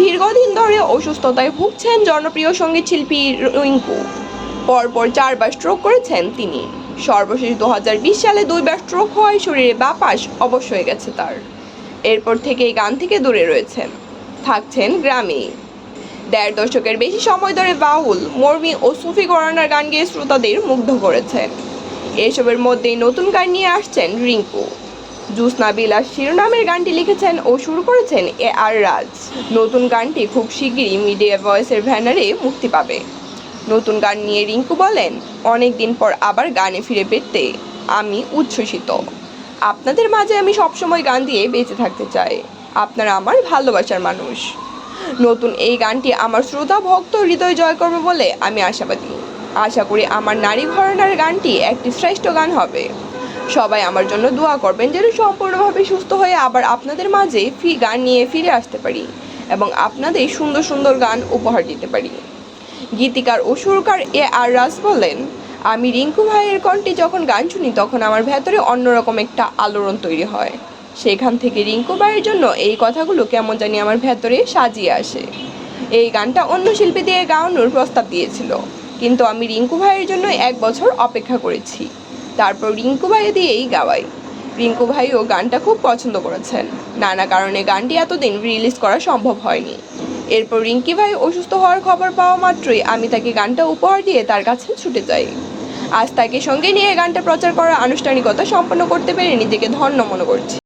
দীর্ঘদিন ধরে অসুস্থতায় ভুগছেন জনপ্রিয় সংগীত শিল্পী রিঙ্কু পরপর চারবার স্ট্রোক করেছেন তিনি। সর্বশেষ দু হাজার বিশ সালে দুইবার স্ট্রোক হওয়ায় শরীরে বাপাস অবশ্য হয়ে গেছে তার। এরপর থেকে এই গান থেকে দূরে রয়েছেন। থাকছেন গ্রামে। দেড় দশকের বেশি সময় ধরে বাউল, মর্মি ও সুফি ঘরানার গান গেয়ে শ্রোতাদের মুগ্ধ করেছেন। এসবের মধ্যেই নতুন গান নিয়ে আসছেন রিঙ্কু জুসনা বিলাস শিরোনামের গানটি লিখেছেন ও শুরু করেছেন এ আর রাজ। নতুন গানটি খুব শিগগিরই মিডিয়া ভয়েসের ব্যানারে মুক্তি পাবে। নতুন গান নিয়ে রিঙ্কু বলেন অনেক দিন পর আবার গানে ফিরে পেতে আমি উচ্ছ্বসিত। আপনাদের মাঝে আমি সবসময় গান দিয়ে বেঁচে থাকতে চাই। আপনারা আমার ভালোবাসার মানুষ। নতুন এই গানটি আমার শ্রোতা ভক্ত হৃদয় জয় করবে বলে আমি আশাবাদী। আশা করি আমার নারী ঘরানার গানটি একটি শ্রেষ্ঠ গান হবে। সবাই আমার জন্য দোয়া করবেন যেন সম্পূর্ণভাবে সুস্থ হয়ে আবার আপনাদের মাঝে ফি, গান নিয়ে ফিরে আসতে পারি এবং আপনাদের সুন্দর সুন্দর গান উপহার দিতে পারি। গীতিকার ও সুরকার এ আর রাজ বলেন আমি রিঙ্কু ভাইয়ের কণ্ঠে যখন গান শুনি, তখন আমার ভেতরে অন্যরকম একটা আলোড়ন তৈরি হয়। সেখান থেকে রিঙ্কু ভাইয়ের জন্য এই কথাগুলো কেমন জানি আমার ভেতরে সাজিয়ে আসে। এই গানটা অন্য শিল্পী দিয়ে গাওয়ানোর প্রস্তাব দিয়েছিল। কিন্তু আমি রিঙ্কু ভাইয়ের জন্য এক বছর অপেক্ষা করেছি। তারপর রিঙ্কু ভাই এই গাওয়াই। রিঙ্কু ভাইও গানটা খুব পছন্দ করেছেন। নানা কারণে গানটি এতদিন রিলিজ করা সম্ভব হয়নি। এরপর রিঙ্কি ভাই অসুস্থ হওয়ার খবর পাওয়া মাত্রই আমি তাকে গানটা উপহার দিয়ে তার কাছে ছুটে যাই। আজ তাকে সঙ্গে নিয়ে গানটা প্রচার করার আনুষ্ঠানিকতা সম্পন্ন করতে পেরে নিজেকে ধন্য মনে করছি।